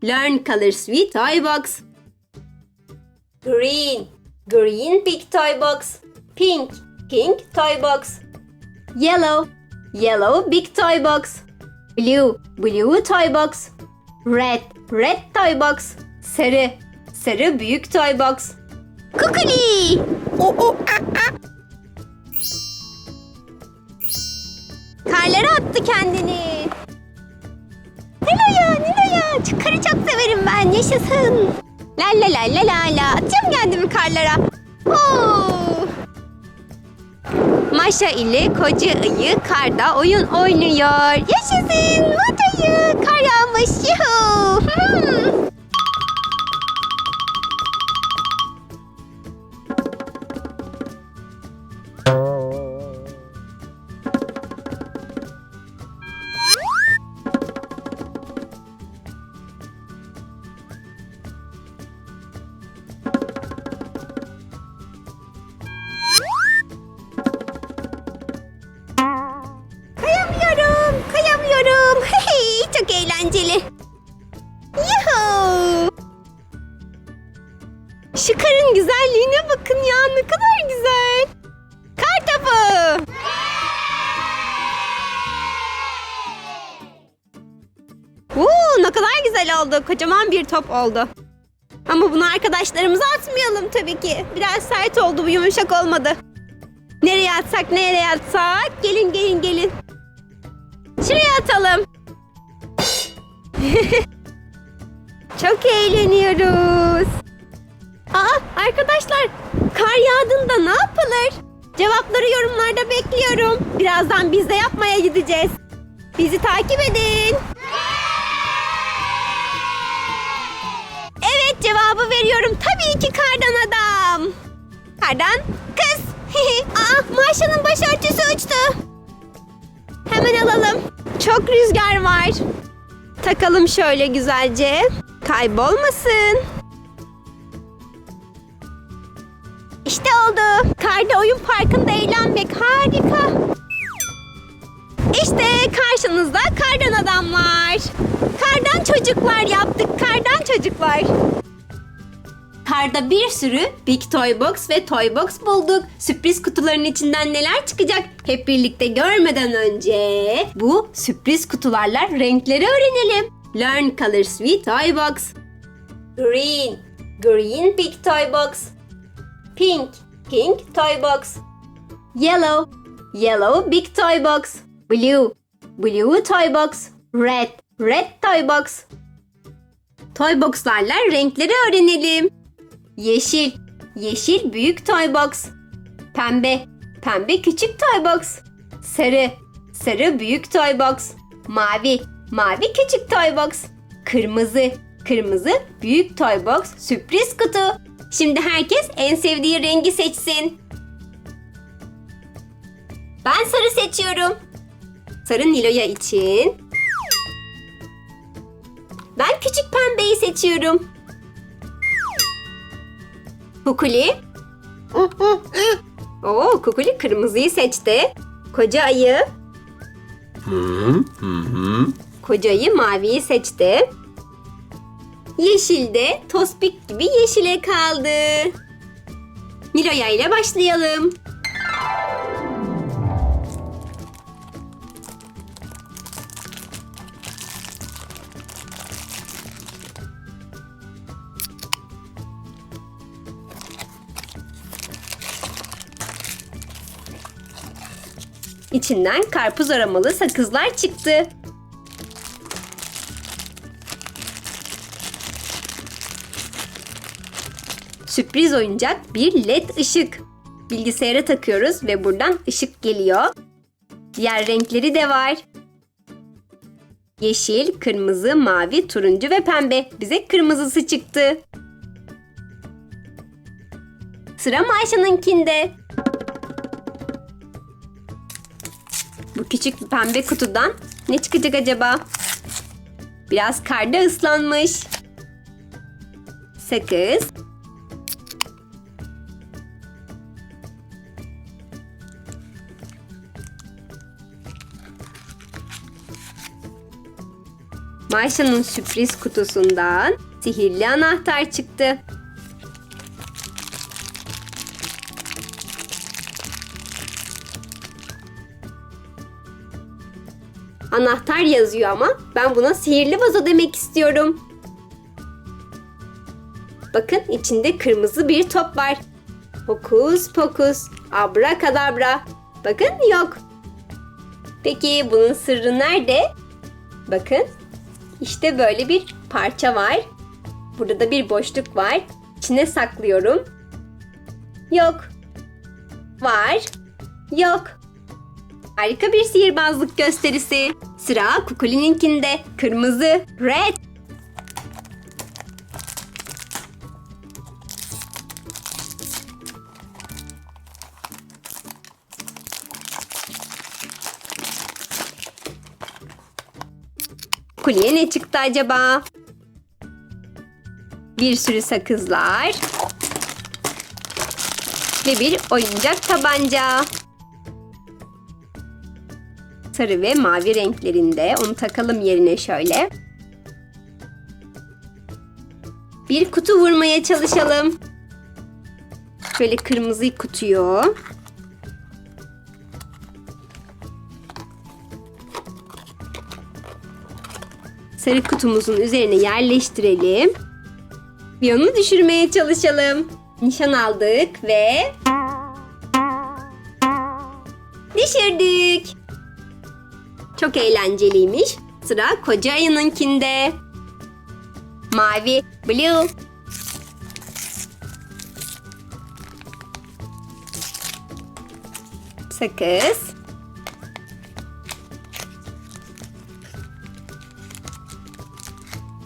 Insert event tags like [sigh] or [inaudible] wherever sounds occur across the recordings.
Learn colors with toy box. Green, green big toy box. Pink, pink toy box. Yellow, yellow big toy box. Blue, blue toy box. Red, red toy box. Sarı, sarı büyük toy box. Kukuli! O, o, a, a. Karlara attı kendini. Nilo'ya, Nilo'ya. Karı çok severim ben. Yaşasın. La la la la la la. Atacağım kendimi karlara. Oo. Maşa ile koca ayı karda oyun oynuyor. Yaşasın. Mat ayı. Kar yağmış. Yuhu. Hmm. Oo, ne kadar güzel oldu. Kocaman bir top oldu. Ama bunu arkadaşlarımıza atmayalım tabii ki. Biraz sert oldu, bu yumuşak olmadı. Nereye atsak, nereye atsak? Gelin, gelin, gelin. Şuraya atalım. [laughs] Çok eğleniyoruz. Aa arkadaşlar kar yağdığında ne yapılır? Cevapları yorumlarda bekliyorum. Birazdan biz de yapmaya gideceğiz. Bizi takip edin. Cevabı veriyorum. Tabii ki kardan adam. Kardan kız. [laughs] Aa Maşa'nın başörtüsü uçtu. Hemen alalım. Çok rüzgar var. Takalım şöyle güzelce. Kaybolmasın. İşte oldu. Karda oyun parkında eğlenmek harika. İşte karşınızda kardan adamlar. Kardan çocuklar yaptık. Kardan çocuklar. Karda bir sürü Big Toy Box ve Toy Box bulduk. Sürpriz kutuların içinden neler çıkacak? Hep birlikte görmeden önce bu sürpriz kutularla renkleri öğrenelim. Learn Colors with Toy Box. Green, green big toy box. Pink, pink toy box. Yellow, yellow big toy box. Blue, blue toy box. Red, red toy box. Toy boxlarla renkleri öğrenelim. Yeşil, yeşil büyük toy box. Pembe, pembe küçük toy box. Sarı, sarı büyük toy box. Mavi, mavi küçük toy box. Kırmızı, kırmızı büyük toy box sürpriz kutu. Şimdi herkes en sevdiği rengi seçsin. Ben sarı seçiyorum. Sarı Nilo'ya için. Ben küçük pembeyi seçiyorum. Kukuli. Oo, Kukuli kırmızıyı seçti. Koca ayı. Koca ayı maviyi seçti. Yeşil de tospik gibi yeşile kaldı. Niloya ile başlayalım. İçinden karpuz aromalı sakızlar çıktı. Sürpriz oyuncak bir led ışık. Bilgisayara takıyoruz ve buradan ışık geliyor. Diğer renkleri de var. Yeşil, kırmızı, mavi, turuncu ve pembe. Bize kırmızısı çıktı. Sıra Maşa'nınkinde. küçük pembe kutudan ne çıkacak acaba? Biraz karda ıslanmış. Sakız. Mayşa'nın sürpriz kutusundan sihirli anahtar çıktı. Anahtar yazıyor ama ben buna sihirli vazo demek istiyorum. Bakın içinde kırmızı bir top var. Hokus pokus, abrakadabra. Bakın yok. Peki bunun sırrı nerede? Bakın işte böyle bir parça var. Burada da bir boşluk var. İçine saklıyorum. Yok. Var. Yok. Harika bir sihirbazlık gösterisi. Sıra Kukuli'ninkinde. Kırmızı. Red. Kuliye ne çıktı acaba? Bir sürü sakızlar. Ve bir oyuncak tabanca. Sarı ve mavi renklerinde. Onu takalım yerine şöyle. Bir kutu vurmaya çalışalım. Şöyle kırmızı kutuyu. Sarı kutumuzun üzerine yerleştirelim. Bir onu düşürmeye çalışalım. Nişan aldık ve düşürdük. Çok eğlenceliymiş. Sıra koca ayınınkinde. Mavi, blue. Sakız.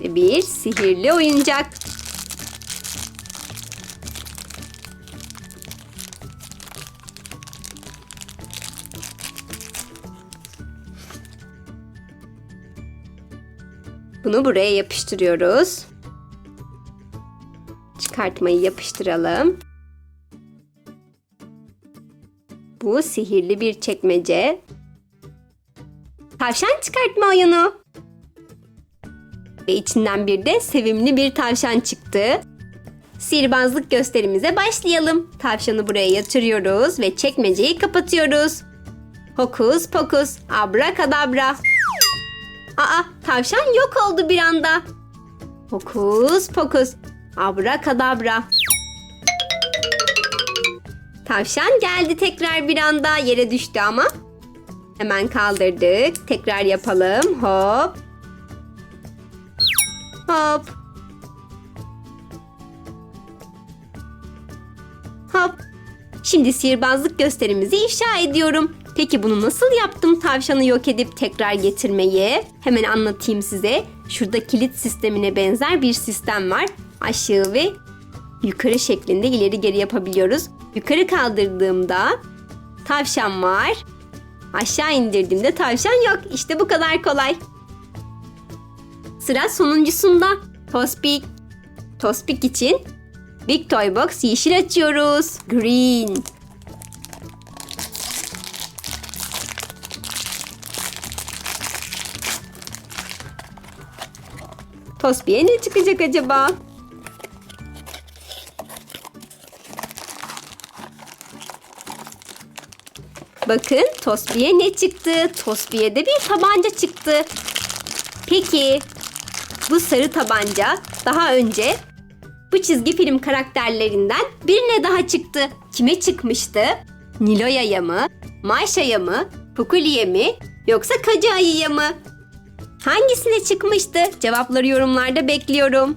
Ve bir sihirli oyuncak. Bunu buraya yapıştırıyoruz. Çıkartmayı yapıştıralım. Bu sihirli bir çekmece. Tavşan çıkartma oyunu. Ve içinden bir de sevimli bir tavşan çıktı. Sihirbazlık gösterimize başlayalım. Tavşanı buraya yatırıyoruz ve çekmeceyi kapatıyoruz. Hokus pokus, abrakadabra. Aa, tavşan yok oldu bir anda. Hokus pokus, abrakadabra. Tavşan geldi tekrar bir anda yere düştü ama. Hemen kaldırdık. Tekrar yapalım. Hop. Hop. Hop. Şimdi sihirbazlık gösterimizi ifşa ediyorum. Peki bunu nasıl yaptım tavşanı yok edip tekrar getirmeyi? Hemen anlatayım size. Şurada kilit sistemine benzer bir sistem var. Aşağı ve yukarı şeklinde ileri geri yapabiliyoruz. Yukarı kaldırdığımda tavşan var. Aşağı indirdiğimde tavşan yok. İşte bu kadar kolay. Sıra sonuncusunda. Tospik. Tospik için Big Toy Box yeşil açıyoruz. Green. Tospik'e ne çıkacak acaba? Bakın Tospik'e ne çıktı? Tospik'e de bir tabanca çıktı. Peki bu sarı tabanca daha önce bu çizgi film karakterlerinden birine daha çıktı. Kime çıkmıştı? Niloya'ya mı? Mayşa'ya mı? Pukuli'ye mi? Yoksa Kacı Ayı'ya mı? Hangisine çıkmıştı? Cevapları yorumlarda bekliyorum.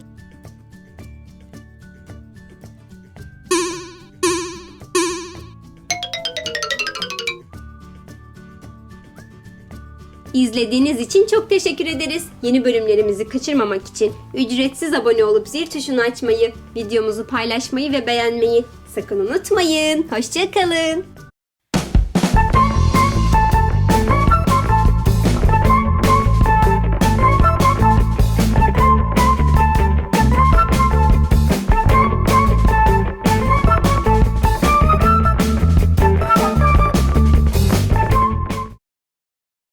İzlediğiniz için çok teşekkür ederiz. Yeni bölümlerimizi kaçırmamak için ücretsiz abone olup zil tuşunu açmayı, videomuzu paylaşmayı ve beğenmeyi sakın unutmayın. Hoşçakalın.